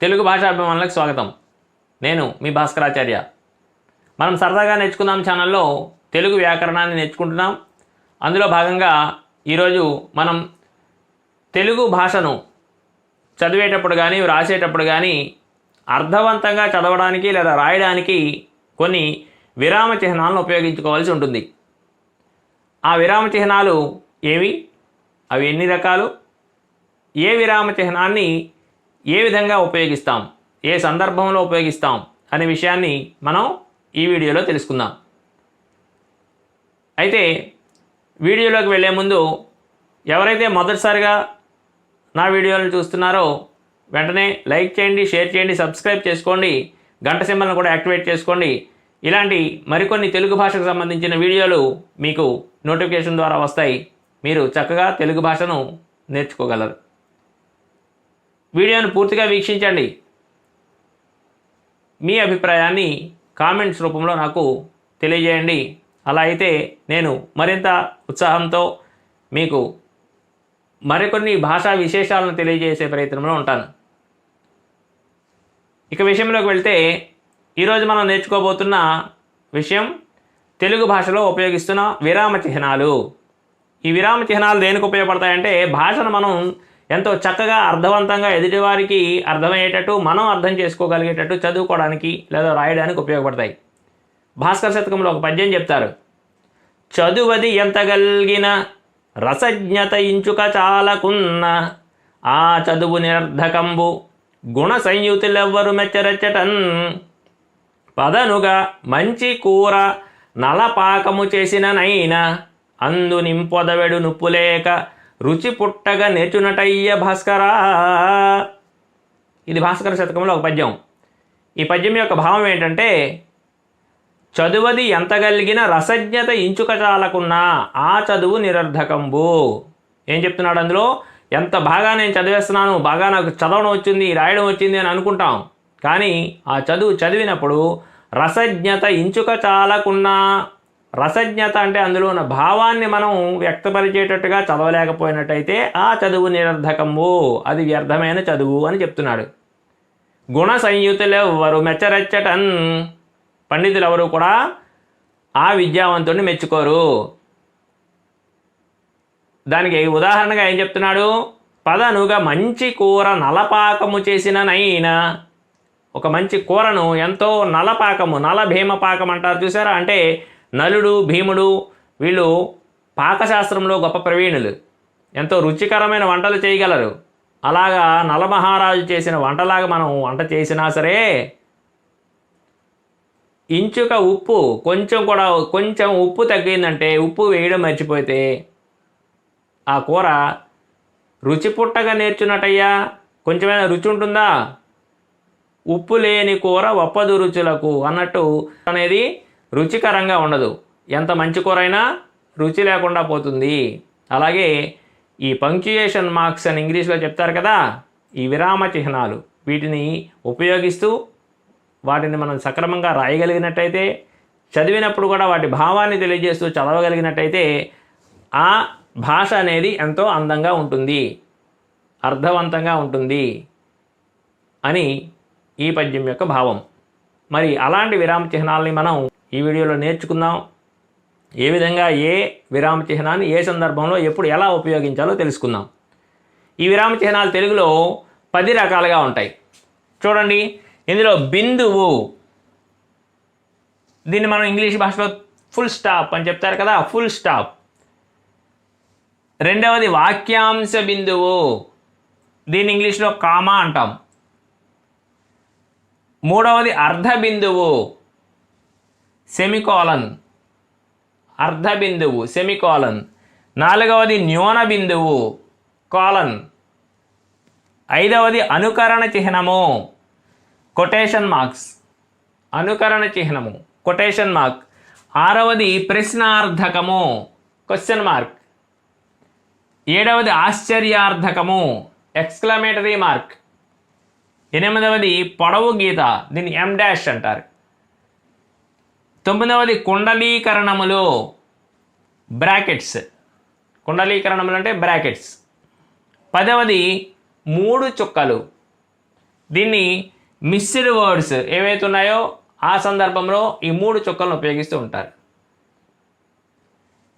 తెలుగు భాషాభిమానులకు స్వాగతం. నేను మీ భాస్కరాచార్య. మనం సరదాగా నేర్చుకుందాం ఛానల్లో తెలుగు వ్యాకరణాన్ని నేర్చుకుంటున్నాం. అందులో భాగంగా ఈరోజు మనం తెలుగు భాషను చదివేటప్పుడు కానీ వ్రాసేటప్పుడు కానీ అర్థవంతంగా చదవడానికి లేదా రాయడానికి కొన్ని విరామ చిహ్నాలను ఉపయోగించుకోవాల్సి ఉంటుంది. ఆ విరామ చిహ్నాలు ఏవి? అవి ఎన్ని రకాలు? ఏ విరామ చిహ్నాన్ని ఏ విధంగా ఉపయోగిస్తాం? ఏ సందర్భంలో ఉపయోగిస్తాం? అనే విషయాన్ని మనం ఈ వీడియోలో తెలుసుకుందాం. అయితే వీడియోలోకి వెళ్ళే ముందు ఎవరైతే మొదటిసారిగా నా వీడియోలను చూస్తున్నారో వెంటనే లైక్ చేయండి షేర్ చేయండి సబ్స్క్రైబ్ చేసుకోండి గంట సింబల్ను కూడా యాక్టివేట్ చేసుకోండి. ఇలాంటి మరికొన్ని తెలుగు భాషకు సంబంధించిన వీడియోలు మీకు నోటిఫికేషన్ ద్వారా వస్తాయి. మీరు చక్కగా తెలుగు భాషను నేర్చుకోగలరు. వీడియోను పూర్తిగా వీక్షించండి. మీ అభిప్రాయాన్ని కామెంట్స్ రూపంలో నాకు తెలియజేయండి. అలా అయితే నేను మరింత ఉత్సాహంతో మీకు మరికొన్ని భాషా విశేషాలను తెలియజేసే ప్రయత్నంలో ఉంటాను. ఇక విషయంలోకి వెళ్తే ఈరోజు మనం నేర్చుకోబోతున్న విషయం తెలుగు భాషలో ఉపయోగిస్తున్న విరామ చిహ్నాలు. ఈ విరామ చిహ్నాలు దేనికి ఉపయోగపడతాయంటే భాషను మనం ఎంతో చక్కగా అర్థవంతంగా ఎదుటివారికి అర్థమయ్యేటట్టు మనం అర్థం చేసుకోగలిగేటట్టు చదువుకోవడానికి లేదా రాయడానికి ఉపయోగపడతాయి. భాస్కర్ శతకంలో ఒక పద్యం చెప్తారు. చదువది ఎంతగలిగిన రసజ్ఞత ఇంచుక చాలకున్న ఆ చదువు నిరర్ధకంబు గుణ సంయుతులెవ్వరు మెచ్చరెచ్చటన్. పదనుగా మంచి కూర నలపాకము చేసిన నైనా అందు నింపొదవెడు నుప్పులేక రుచి పుట్టగా నేర్చునటయ్య భాస్కరా. ఇది భాస్కర శతకంలో ఒక పద్యం. ఈ పద్యం యొక్క భావం ఏంటంటే చదువది ఎంతగలిగిన రసజ్ఞత ఇంచుక చాలకున్నా ఆ చదువు నిరర్ధకంబు. ఏం చెప్తున్నాడు అందులో? ఎంత బాగా నేను చదివేస్తున్నాను బాగా నాకు చదవడం వచ్చింది రాయడం వచ్చింది అని అనుకుంటాం. కానీ ఆ చదువు చదివినప్పుడు రసజ్ఞత ఇంచుక చాలకున్నా రసజ్ఞత అంటే అందులో ఉన్న భావాన్ని మనం వ్యక్తపరిచేటట్టుగా చదవలేకపోయినట్టయితే ఆ చదువు నిరర్ధకము. అది వ్యర్థమైన చదువు అని చెప్తున్నాడు. గుణ సంయుతులెవ్వరు మెచ్చరెచ్చటన్ పండితులు ఎవరు కూడా ఆ విద్యావంతుడిని మెచ్చుకోరు. దానికి ఉదాహరణగా ఏం చెప్తున్నాడు? పదనుగా మంచి కూర నలపాకము చేసిన నైనా ఒక మంచి కూరను ఎంతో నలపాకము నలభీమ పాకం అంటారు చూసారా? అంటే నలుడు భీముడు వీళ్ళు పాకశాస్త్రంలో గొప్ప ప్రవీణులు. ఎంతో రుచికరమైన వంటలు చేయగలరు. అలాగా నలమహారాజు చేసిన వంటలాగా మనం వంట చేసినా సరే ఇంచుక ఉప్పు కొంచెం కూడా కొంచెం ఉప్పు తగ్గిందంటే ఉప్పు వేయడం మర్చిపోతే ఆ కూర రుచి పుట్టగా నేర్చున్నట్టయ్యా? కొంచెమైనా రుచి ఉంటుందా? ఉప్పు లేని కూర ఒప్పదు రుచులకు అన్నట్టు అనేది రుచికరంగా ఉండదు. ఎంత మంచి కూర అయినా రుచి లేకుండా పోతుంది. అలాగే ఈ పంక్చుయేషన్ మార్క్స్ అని ఇంగ్లీష్లో చెప్తారు కదా ఈ విరామ చిహ్నాలు వీటిని ఉపయోగిస్తూ వాటిని మనం సక్రమంగా రాయగలిగినట్టయితే చదివినప్పుడు కూడా వాటి భావాన్ని తెలియజేస్తూ చదవగలిగినట్టయితే ఆ భాష అనేది ఎంతో అందంగా ఉంటుంది అర్థవంతంగా ఉంటుంది అని ఈ పద్యం యొక్క భావం. మరి అలాంటి విరామ చిహ్నాలని మనం ఈ వీడియోలో నేర్చుకుందాం. ఏ విధంగా ఏ విరామ చిహ్నాన్ని ఏ సందర్భంలో ఎప్పుడు ఎలా ఉపయోగించాలో తెలుసుకుందాం. ఈ విరామ చిహ్నాలు తెలుగులో పది రకాలుగా ఉంటాయి. చూడండి ఇందులో బిందువు. దీన్ని మనం ఇంగ్లీష్ భాషలో ఫుల్ స్టాప్ అని చెప్తారు కదా ఫుల్ స్టాప్. రెండవది వాక్యాంశ బిందువు. దీన్ని ఇంగ్లీష్లో కామా అంటాం. మూడవది అర్ధ బిందువు. సెమికోలన్. అర్ధ బిందువు సెమికోలన్. నాలుగవది న్యూన బిందువు కాలన్. ఐదవది అనుకరణ చిహ్నము కొటేషన్ మార్క్స్. అనుకరణ చిహ్నము కొటేషన్ మార్క్. ఆరవది ప్రశ్నార్థకము క్వశ్చన్ మార్క్. ఏడవది ఆశ్చర్యార్థకము ఎక్స్క్లమేటరీ మార్క్. ఎనిమిదవది పొడవు గీత దీన్ని ఎం డాష్ అంటారు. తొమ్మిదవది కుండలీకరణములు. బ్రాకెట్స్ కుండలీకరణములు అంటే బ్రాకెట్స్ పదవది మూడు చుక్కలు. దీన్ని మిస్డ్ వర్డ్స్ ఏవైతే ఉన్నాయో ఆ సందర్భంలో ఈ మూడు చుక్కలను ఉపయోగిస్తూ ఉంటారు.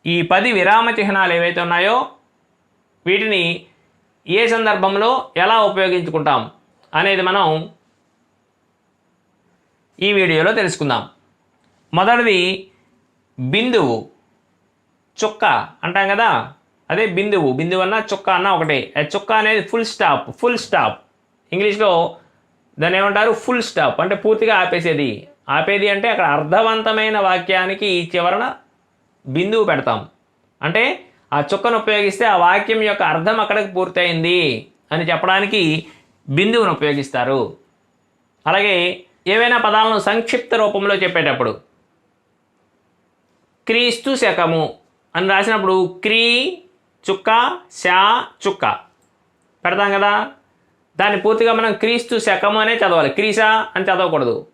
ఈ పది విరామ చిహ్నాలు ఏవైతే ఉన్నాయో వీటిని ఏ సందర్భంలో ఎలా ఉపయోగించుకుంటాం అనేది మనం ఈ వీడియోలో తెలుసుకుందాం. మొదటిది బిందువు. చుక్క అంటాం కదా? అదే బిందువు. బిందువు అన్న చుక్క అన్న ఒకటే. ఆ చుక్క అనేది ఫుల్ స్టాప్ ఫుల్ స్టాప్ ఇంగ్లీష్లో దాన్ని ఏమంటారు? ఫుల్ స్టాప్ అంటే పూర్తిగా ఆపేసేది. ఆపేది అంటే అక్కడ అర్థవంతమైన వాక్యానికి ఈ చివరన బిందువు పెడతాం. అంటే ఆ చుక్కను ఉపయోగిస్తే ఆ వాక్యం యొక్క అర్థం అక్కడికి పూర్తయింది అని చెప్పడానికి బిందువును ఉపయోగిస్తారు. అలాగే ఏవైనా పదాలను సంక్షిప్త రూపంలో చెప్పేటప్పుడు క్రీస్తు శకము అని రాసినప్పుడు క్రీ చుక్క శా చుక్క. పెడతాం కదా? దాన్ని పూర్తిగా మనం క్రీస్తు శకము అనే చదవాలి. క్రీసా అని చదవకూడదు.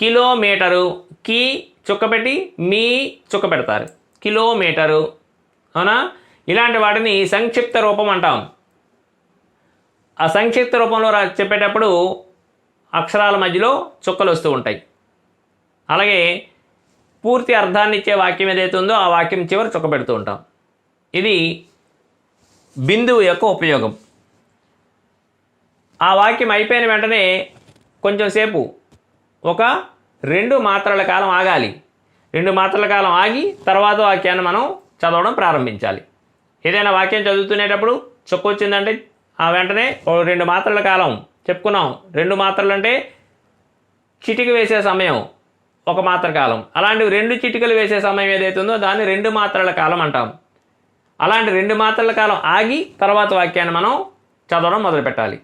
కిలోమీటరు కీ చుక్క పెట్టి మీ చుక్క పెడతారు. కిలోమీటరు. అవునా? ఇలాంటి వాటిని సంక్షిప్త రూపం అంటాం. ఆ సంక్షిప్త రూపంలో రా చెప్పేటప్పుడు అక్షరాల మధ్యలో చుక్కలు వస్తూ ఉంటాయి. అలాగే పూర్తి అర్థాన్ని ఇచ్చే వాక్యం ఏదైతే ఉందో ఆ వాక్యం చివరి చుక్కబెడుతూ ఉంటాం. ఇది బిందువు యొక్క ఉపయోగం. ఆ వాక్యం అయిపోయిన వెంటనే కొంచెం సేపు ఒక రెండు మాత్రల కాలం ఆగాలి. రెండు మాత్రల కాలం ఆగి తర్వాత వాక్యాన్ని మనం చదవడం ప్రారంభించాలి. ఏదైనా వాక్యం చదువుతునేటప్పుడు చుక్కొచ్చిందంటే ఆ వెంటనే ఓ రెండు మాత్రల కాలం చెప్పుకున్నాం. రెండు మాత్రలు అంటే చిటికి వేసే సమయం. ఒక మాత్ర కాలం. అలాంటి రెండు చిటికలు వేసే సమయం ఏదైతే ఉందో దాన్ని రెండు మాత్రల కాలం అంటాం. అలాంటి రెండు మాత్రల కాలం ఆగి తర్వాత వాక్యాన్ని మనం చదవడం మొదలు పెట్టాలి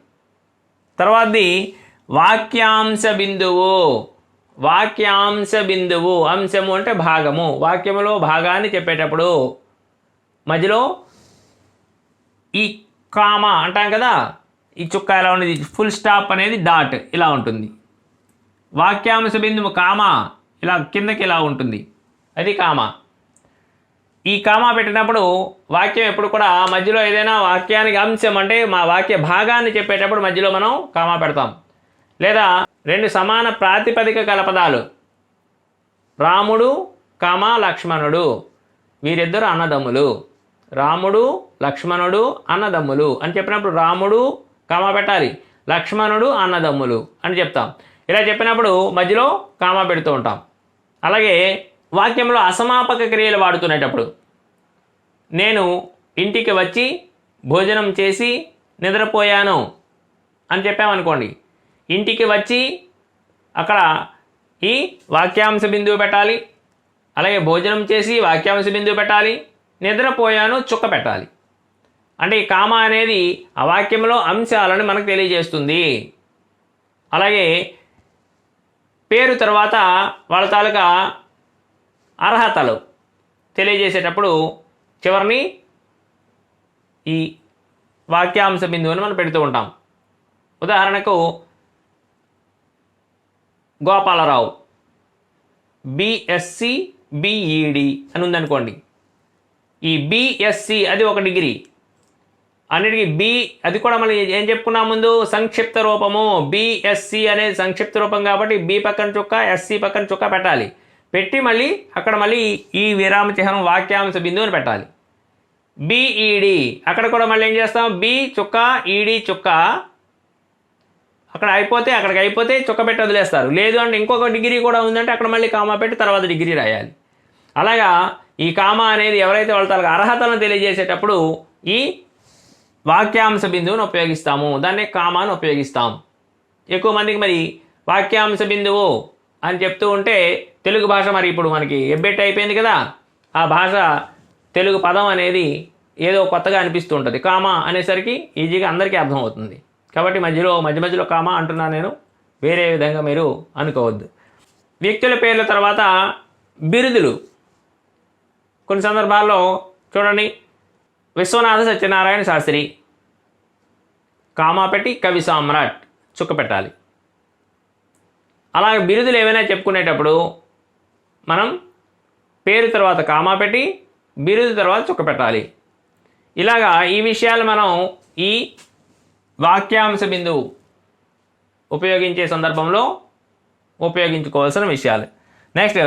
తర్వాతది వాక్యాంశ బిందువు. వాక్యాంశ బిందువు అంశము అంటే భాగము. వాక్యములో భాగాన్ని చెప్పేటప్పుడు మధ్యలో ఈ కామ అంటాం కదా? ఈ చుక్క ఎలా ఉండేది? ఫుల్ స్టాప్ అనేది డాట్ ఇలా ఉంటుంది. వాక్యాంశ బిందువు కామ ఇలా కిందకి ఇలా ఉంటుంది. అది కామ. ఈ కామా పెట్టినప్పుడు వాక్యం ఎప్పుడు కూడా మధ్యలో ఏదైనా వాక్యానికి అంశం అంటే మా వాక్య భాగాన్ని చెప్పేటప్పుడు మధ్యలో మనం కామా పెడతాం. లేదా రెండు సమాన ప్రాతిపదిక గల పదాలు. రాముడు కామ లక్ష్మణుడు. వీరిద్దరు అన్నదమ్ములు. రాముడు లక్ష్మణుడు అన్నదమ్ములు అని చెప్పినప్పుడు రాముడు కామా పెట్టాలి. లక్ష్మణుడు అన్నదమ్ములు అని చెప్తాం. ఇలా చెప్పినప్పుడు మధ్యలో కామా పెడుతూ ఉంటాం. అలాగే వాక్యంలో అసమాపక క్రియలు వాడుతునేటప్పుడు నేను ఇంటికి వచ్చి భోజనం చేసి నిద్రపోయాను అని చెప్పామనుకోండి. ఇంటికి వచ్చి అక్కడ ఈ వాక్యాంశ బిందువు పెట్టాలి అలాగే భోజనం చేసి వాక్యాంశ బిందువు పెట్టాలి నిద్రపోయాను చుక్క పెట్టాలి. అంటే ఈ కామ అనేది ఆ వాక్యంలో అంశాలను మనకు తెలియజేస్తుంది. అలాగే పేరు తర్వాత వాళ్ళ తాలూకా అర్హతలు తెలియజేసేటప్పుడు చివరిని ఈ వాక్యాంశ బిందువుని మనం పెడుతూ ఉంటాం. ఉదాహరణకు గోపాలరావు బిఎస్సి బిఈడి అని ఉందనుకోండి. ఈ బిఎస్సి అది ఒక డిగ్రీ. అన్నిటికీ బి అది కూడా మళ్ళీ ఏం చెప్పుకున్నా ముందు? సంక్షిప్త రూపము. బిఎస్సి అనేది సంక్షిప్త రూపం కాబట్టి బి పక్కన చుక్క ఎస్సి పక్కన చుక్క పెట్టాలి. పెట్టి మళ్ళీ అక్కడ మళ్ళీ ఈ విరామ చిహ్నం వాక్యాంశ బిందువుని పెట్టాలి. బిఈడి e, అక్కడ కూడా మళ్ళీ ఏం చేస్తాం? బి చుక్క ఈడి e, చుక్క. అక్కడ అయిపోతే అక్కడికి అయిపోతే చుక్క పెట్టి వదిలేస్తారు. లేదు అంటే ఇంకొక డిగ్రీ కూడా ఉందంటే అక్కడ మళ్ళీ కామా పెట్టి తర్వాత డిగ్రీ రాయాలి. అలాగా ఈ కామా అనేది ఎవరైతే వాళ్ళ అర్హతలను తెలియజేసేటప్పుడు ఈ వాక్యాంశ బిందువును ఉపయోగిస్తాము. దాన్నే కామాను ఉపయోగిస్తాం. ఎక్కువ మందికి మరి వాక్యాంశ బిందువు అని చెప్తూ ఉంటే తెలుగు భాష మరి ఇప్పుడు మనకి ఎబ్బెట్ అయిపోయింది కదా. ఆ భాష తెలుగు పదం అనేది ఏదో కొత్తగా అనిపిస్తూ ఉంటుంది కామా అనేసరికి ఈజీగా అందరికీ అర్థమవుతుంది. కాబట్టి మధ్యలో మధ్య మధ్యలో కామా అంటున్నా నేను. వేరే విధంగా మీరు అనుకోవద్దు. వ్యక్తుల పేర్ల తర్వాత బిరుదులు. కొన్ని సందర్భాల్లో చూడండి విశ్వనాథ సత్యనారాయణ శాస్త్రి. కామాపెట్టి కవి సామ్రాట్. చుక్క పెట్టాలి. అలాగే బిరుదులు ఏమైనా చెప్పుకునేటప్పుడు మనం పేరు తర్వాత కామా పెట్టి బిరుదు తర్వాత చుక్క పెట్టాలి. ఇలాగా ఈ విషయాలు మనం ఈ వాక్యాంశ బిందువు ఉపయోగించే సందర్భంలో ఉపయోగించుకోవాల్సిన విషయాలు. నెక్స్ట్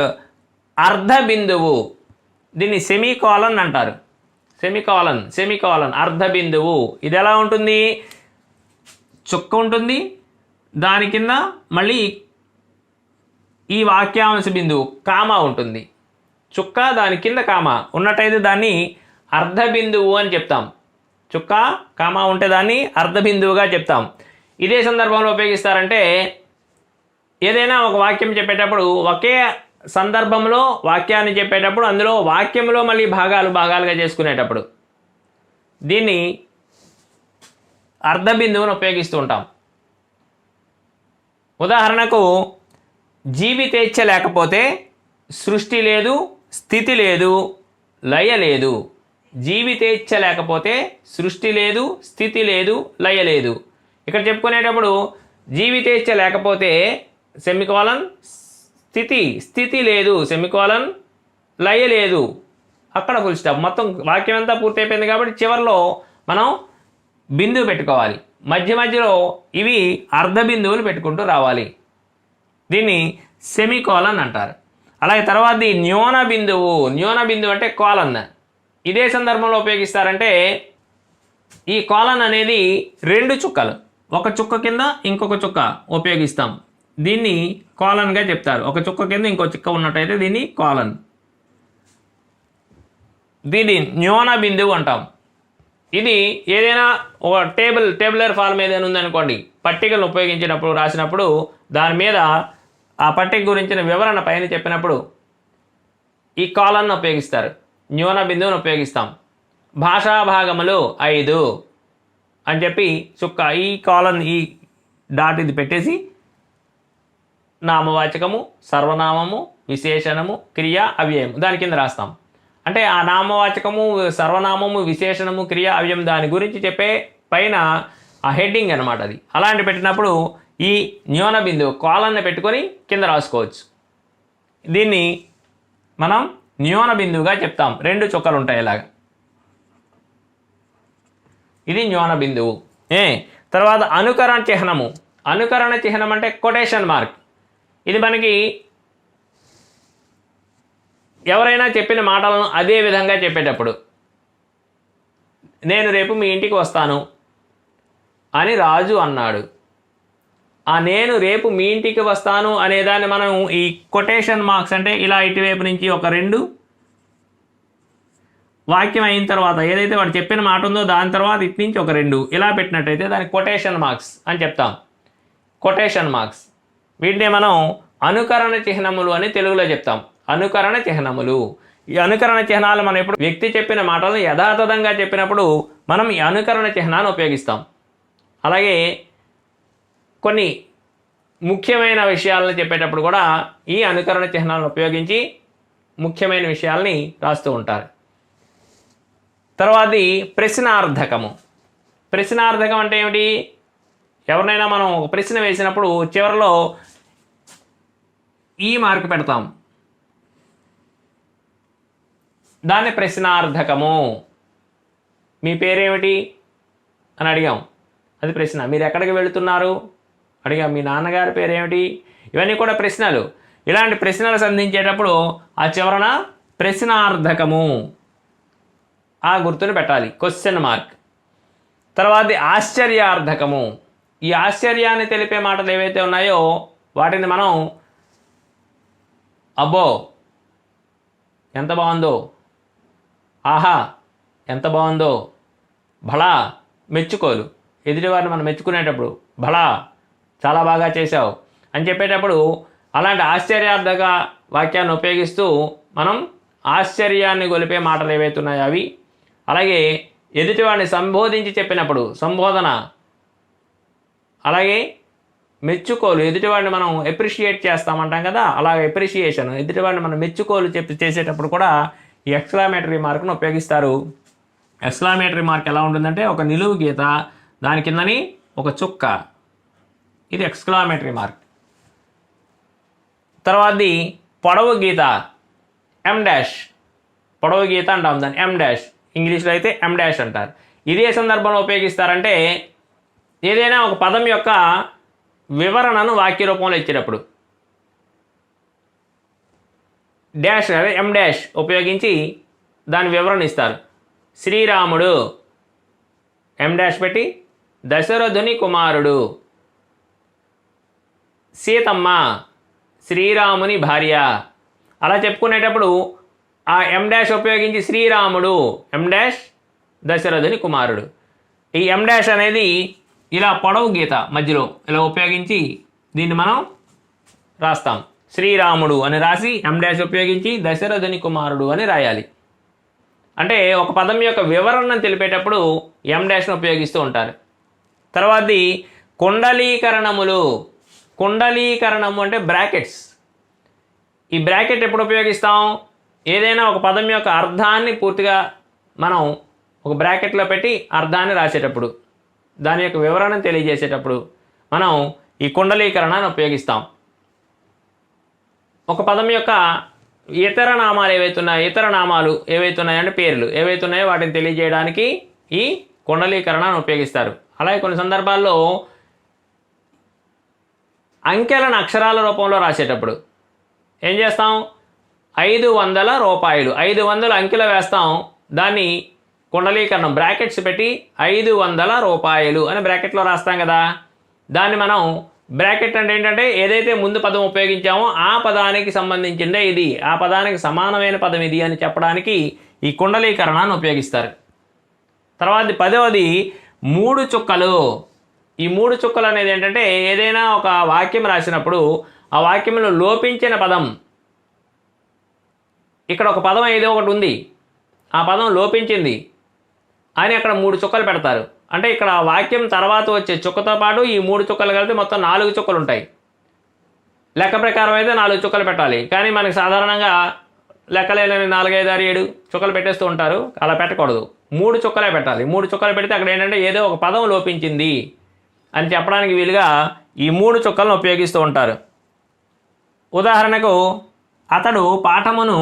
అర్ధ బిందువు దీన్ని సెమీకాలన్ అంటారు. సెమికాలన్ సెమికాలన్ అర్ధ బిందువు ఇది ఎలా ఉంటుంది? చుక్క ఉంటుంది. దాని కింద మళ్ళీ ఈ వాక్యాంశ బిందువు కామా ఉంటుంది. చుక్క దాని కింద కామా. ఉన్నట్టయితే దాన్ని అర్ధ బిందువు అని చెప్తాం. చుక్క కామా ఉంటే దాన్ని అర్ధ బిందువుగా చెప్తాం. ఇదే సందర్భంలో ఉపయోగిస్తారంటే ఏదైనా ఒక వాక్యం చెప్పేటప్పుడు ఒకే సందర్భంలో వాక్యాన్ని చెప్పేటప్పుడు అందులో వాక్యంలో మళ్ళీ భాగాలు భాగాలుగా చేసుకునేటప్పుడు దీన్ని అర్ధ బిందువును ఉపయోగిస్తూ ఉంటాం. ఉదాహరణకు జీవితేచ్ఛ లేకపోతే సృష్టి లేదు స్థితి లేదు లయ లేదు. జీవితేచ్ఛ లేకపోతే సృష్టి లేదు స్థితి లేదు లయ లేదు. ఇక్కడ చెప్పుకునేటప్పుడు జీవితేచ్ఛ లేకపోతే సెమికోలన్ స్థితి స్థితి లేదు సెమికోలన్ లయ లేదు. అక్కడ ఫుల్ స్టాప్ మొత్తం వాక్యం అంతా పూర్తయిపోయింది కాబట్టి చివరిలో మనం బిందువు పెట్టుకోవాలి. మధ్య మధ్యలో ఇవి అర్ధ బిందువులు పెట్టుకుంటూ రావాలి. దీన్ని సెమికోలన్ అంటారు. అలాగే తర్వాతది న్యూన బిందువు. న్యూన బిందువు అంటే కోలన్. ఇదే సందర్భంలో ఉపయోగిస్తారంటే ఈ కోలన్ అనేది రెండు చుక్కలు. ఒక చుక్క కింద ఇంకొక చుక్క ఉపయోగిస్తాం. దీన్ని కాలన్గా చెప్తారు. ఒక చుక్క కింద ఇంకో చుక్క ఉన్నట్టయితే దీన్ని కాలన్. దీన్ని న్యూన బిందువు అంటాం. ఇది ఏదైనా ఒక టేబుల్ టేబులర్ ఫార్మ్ ఏదైనా ఉందనుకోండి పట్టికలను ఉపయోగించినప్పుడు రాసినప్పుడు దాని మీద ఆ పట్టిక గురించిన వివరణ పైన చెప్పినప్పుడు ఈ కాలన్ను ఉపయోగిస్తారు. న్యూన బిందువును ఉపయోగిస్తాం. భాషా భాగములు ఐదు అని చెప్పి చుక్క ఈ కాలన్ ఈ డాట్ ఇది పెట్టేసి నామవాచకము సర్వనామము విశేషణము క్రియ అవ్యయం దాని కింద రాస్తాం. అంటే ఆ నామవాచకము సర్వనామము విశేషణము క్రియ అవ్యయం దాని గురించి చెప్పే పైన ఆ హెడ్డింగ్ అనమాట అది. అలాంటి పెట్టినప్పుడు ఈ న్యూన బిందువు కాలన్ని పెట్టుకొని కింద రాసుకోవచ్చు. దీన్ని మనం న్యూన బిందువుగా చెప్తాం. రెండు చుక్కలు ఉంటాయి ఇలాగ. ఇది న్యూన బిందువు. ఏ? తర్వాత అనుకరణ చిహ్నము. అనుకరణ చిహ్నం అంటే కొటేషన్ మార్క్. ఇది మనకి ఎవరైనా చెప్పిన మాటలను అదే విధంగా చెప్పేటప్పుడు నేను రేపు మీ ఇంటికి వస్తాను అని రాజు అన్నాడు. ఆ నేను రేపు మీ ఇంటికి వస్తాను అనేదాన్ని మనం ఈ కొటేషన్ మార్క్స్ అంటే ఇలా ఇటువైపు నుంచి ఒక రెండు వాక్యం అయిన తర్వాత ఏదైతే వాడు చెప్పిన మాట ఉందో దాని తర్వాత ఇటు నుంచి ఒక రెండు ఇలా పెట్టినట్టయితే దానికి కొటేషన్ మార్క్స్ అని చెప్తాం. Quotation marks. వీటిని మనం అనుకరణ చిహ్నములు అని తెలుగులో చెప్తాం. అనుకరణ చిహ్నములు. ఈ అనుకరణ చిహ్నాలు మనం ఎప్పుడు వ్యక్తి చెప్పిన మాటలను యథాతథంగా చెప్పినప్పుడు మనం ఈ అనుకరణ చిహ్నాన్ని ఉపయోగిస్తాం. అలాగే కొన్ని ముఖ్యమైన విషయాలను చెప్పేటప్పుడు కూడా ఈ అనుకరణ చిహ్నాలను ఉపయోగించి ముఖ్యమైన విషయాల్ని రాస్తూ ఉంటారు. తర్వాతి ప్రశ్నార్థకము. ప్రశ్నార్థకం అంటే ఏమిటి? ఎవరినైనా మనం ఒక ప్రశ్న వేసినప్పుడు చివరిలో ఈ మార్క్ పెడతాం. దాన్ని ప్రశ్నార్థకము. మీ పేరేమిటి? అని అడిగాం. అది ప్రశ్న. మీరు ఎక్కడికి వెళుతున్నారు? అడిగాం. మీ నాన్నగారి పేరేమిటి? ఇవన్నీ కూడా ప్రశ్నలు. ఇలాంటి ప్రశ్నలు సంధించేటప్పుడు ఆ చివరన ప్రశ్నార్థకము. ఆ గుర్తుని పెట్టాలి. క్వశ్చన్ మార్క్ తర్వాత ఆశ్చర్యార్థకము. ఈ ఆశ్చర్యాన్ని తెలిపే మాటలు ఏవైతే ఉన్నాయో వాటిని మనం అబ్బో ఎంత బాగుందో. ఆహా ఎంత బాగుందో. భళా మెచ్చుకోలు. ఎదుటివారిని మనం మెచ్చుకునేటప్పుడు భళా చాలా బాగా చేశావు అని చెప్పేటప్పుడు అలాంటి ఆశ్చర్యార్థక వాక్యాన్ని ఉపయోగిస్తూ మనం ఆశ్చర్యాన్ని గొలిపే మాటలు ఏవైతే ఉన్నాయో అవి. అలాగే ఎదుటివాడిని సంబోధించి చెప్పినప్పుడు సంబోధన. అలాగే మెచ్చుకోలు ఎదుటివాడిని మనం ఎప్రిషియేట్ చేస్తామంటాం కదా అలాగే ఎప్రిషియేషన్ ఎదుటివాడిని మనం మెచ్చుకోలు చెప్పి చేసేటప్పుడు కూడా ఈ ఎక్స్క్లామేటరీ మార్క్ను ఉపయోగిస్తారు. ఎక్స్క్లామేటరీ మార్క్ ఎలా ఉంటుందంటే ఒక నిలువు గీత దాని కిందని ఒక చుక్క. ఇది ఎక్స్క్లామేటరీ మార్క్ తర్వాతది పొడవు గీత ఎం డాష్ పొడవు గీత అంటాం దాన్ని ఎం డాష్ ఇంగ్లీష్లో అయితే ఎం డాష్ అంటారు. ఇదే సందర్భంలో ఉపయోగిస్తారంటే ఏదైనా ఒక పదం యొక్క వివరణను వాక్య రూపంలో ఇచ్చేటప్పుడు డాష్ అదే ఎం డాష్ ఉపయోగించి దాని వివరణ ఇస్తారు. శ్రీరాముడు. ఎం డాష్ పెట్టి దశరథుని కుమారుడు. సీతమ్మ. శ్రీరాముని భార్య. అలా చెప్పుకునేటప్పుడు ఆ ఎం డాష్ ఉపయోగించి శ్రీరాముడు ఎం డాష్ దశరథుని కుమారుడు. ఈ ఎం డాష్ అనేది ఇలా పొడవు గీత మధ్యలో ఇలా ఉపయోగించి దీన్ని మనం రాస్తాం. శ్రీరాముడు అని రాసి ఎం డాష్ ఉపయోగించి దశరథుని కుమారుడు అని రాయాలి. అంటే ఒక పదం యొక్క వివరణను తెలిపేటప్పుడు ఎం డాష్ను ఉపయోగిస్తూ ఉంటారు. తర్వాతది కుండలీకరణములు. కుండలీకరణము అంటే బ్రాకెట్స్ ఈ బ్రాకెట్ ఎప్పుడు ఉపయోగిస్తాం? ఏదైనా ఒక పదం యొక్క అర్థాన్ని పూర్తిగా మనం ఒక బ్రాకెట్లో పెట్టి అర్థాన్ని రాసేటప్పుడు. దాని యొక్క వివరణను తెలియజేసేటప్పుడు మనం ఈ కుండలీకరణను ఉపయోగిస్తాం. ఒక పదం యొక్క ఇతర నామాలు ఏవైతున్నాయో ఇతర నామాలు ఏవైతున్నాయో అంటే పేర్లు ఏవైతున్నాయో వాటిని తెలియజేయడానికి ఈ కుండలీకరణను ఉపయోగిస్తారు. అలాగే కొన్ని సందర్భాల్లో అంకెలను అక్షరాల రూపంలో రాసేటప్పుడు ఏం చేస్తాం? ఐదు వందల రూపాయలు ఐదు వందలు అంకెలు వేస్తాం. దాన్ని కుండలీకరణం బ్రాకెట్స్ పెట్టి ఐదు వందల రూపాయలు అని బ్రాకెట్లో రాస్తాం కదా. దాన్ని మనం బ్రాకెట్ అంటే ఏంటంటే ఏదైతే ముందు పదం ఉపయోగించామో ఆ పదానికి సంబంధించిందే ఇది. ఆ పదానికి సమానమైన పదం ఇది అని చెప్పడానికి ఈ కుండలీకరణాన్ని ఉపయోగిస్తారు. తర్వాత పదవది మూడు చుక్కలు. ఈ మూడు చుక్కలు అనేది ఏంటంటే ఏదైనా ఒక వాక్యం రాసినప్పుడు ఆ వాక్యంలో లోపించిన పదం. ఇక్కడ ఒక పదం ఏదో ఒకటి ఉంది. ఆ పదం లోపించింది. అని అక్కడ మూడు చుక్కలు పెడతారు. అంటే ఇక్కడ వాక్యం తర్వాత వచ్చే చుక్కతో పాటు ఈ మూడు చుక్కలు కలిపి మొత్తం నాలుగు చుక్కలు ఉంటాయి. లెక్క ప్రకారం అయితే నాలుగు చుక్కలు పెట్టాలి. కానీ మనకి సాధారణంగా లెక్కలేని నాలుగైదు ఆరు ఏడు చుక్కలు పెట్టేస్తూ ఉంటారు. అలా పెట్టకూడదు. మూడు చుక్కలే పెట్టాలి. మూడు చుక్కలు పెడితే అక్కడ ఏంటంటే ఏదో ఒక పదం లోపించింది అని చెప్పడానికి వీలుగా ఈ మూడు చుక్కలను ఉపయోగిస్తూ ఉంటారు. ఉదాహరణకు అతడు పాఠమును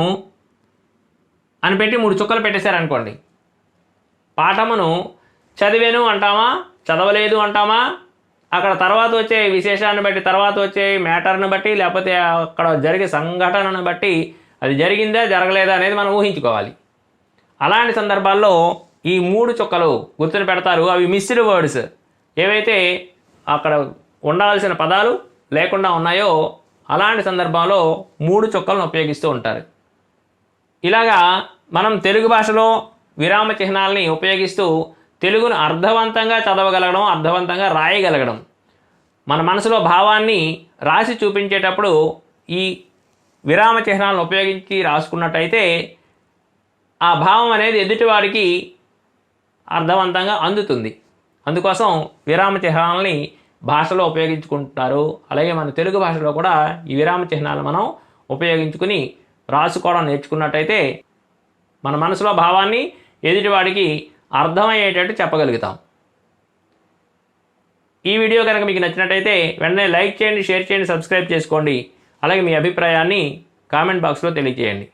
అని పెట్టి మూడు చుక్కలు పెట్టేశారనుకోండి. పాఠమును చదివాను అంటామా? చదవలేదు అంటామా? అక్కడ తర్వాత వచ్చే విశేషాన్ని బట్టి తర్వాత వచ్చే మ్యాటర్ని బట్టి లేకపోతే అక్కడ జరిగే సంఘటనను బట్టి అది జరిగిందా జరగలేదా అనేది మనం ఊహించుకోవాలి. అలాంటి సందర్భాల్లో ఈ మూడు చుక్కలు గుర్తుని పెడతారు. అవి మిస్డ్ వర్డ్స్. ఏవైతే అక్కడ ఉండాల్సిన పదాలు లేకుండా ఉన్నాయో అలాంటి సందర్భంలో మూడు చుక్కలను ఉపయోగిస్తూ ఉంటారు. ఇలాగా మనం తెలుగు భాషలో విరామ చిహ్నాలని ఉపయోగిస్తూ తెలుగును అర్థవంతంగా చదవగలగడం అర్థవంతంగా రాయగలగడం. మన మనసులో భావాన్ని రాసి చూపించేటప్పుడు ఈ విరామ చిహ్నాలను ఉపయోగించి రాసుకున్నట్టయితే ఆ భావం అనేది ఎదుటివాడికి అర్థవంతంగా అందుతుంది. అందుకోసం విరామ చిహ్నాలని భాషలో ఉపయోగించుకుంటారు. అలాగే మన తెలుగు భాషలో కూడా ఈ విరామ చిహ్నాలు మనం ఉపయోగించుకుని రాసుకోవడం నేర్చుకున్నట్టయితే మన మనసులో భావాన్ని ఎదుటివాడికి అర్థమయ్యేటట్టు చెప్పగలుగుతాం. ఈ వీడియో కనుక మీకు నచ్చినట్టయితే వెంటనే లైక్ చేయండి షేర్ చేయండి సబ్స్క్రైబ్ చేసుకోండి. అలాగే మీ అభిప్రాయాన్ని కామెంట్ బాక్స్లో తెలియజేయండి.